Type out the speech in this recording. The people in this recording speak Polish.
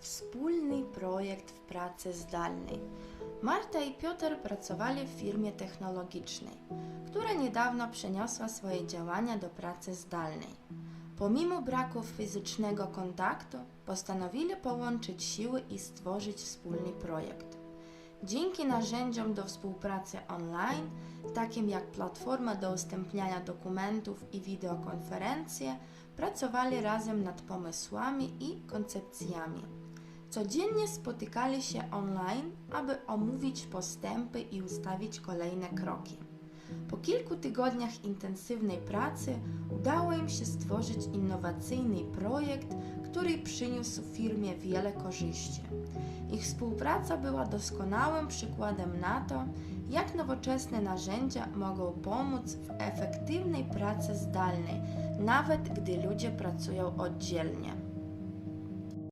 Wspólny projekt w pracy zdalnej. Marta i Piotr pracowali w firmie technologicznej, która niedawno przeniosła swoje działania do pracy zdalnej. Pomimo braku fizycznego kontaktu, postanowili połączyć siły i stworzyć wspólny projekt. Dzięki narzędziom do współpracy online, takim jak platforma do udostępniania dokumentów i wideokonferencje, pracowali razem nad pomysłami i koncepcjami. Codziennie spotykali się online, aby omówić postępy i ustawić kolejne kroki. Po kilku tygodniach intensywnej pracy udało im się stworzyć innowacyjny projekt, który przyniósł firmie wiele korzyści. Ich współpraca była doskonałym przykładem na to, jak nowoczesne narzędzia mogą pomóc w efektywnej pracy zdalnej, nawet gdy ludzie pracują oddzielnie.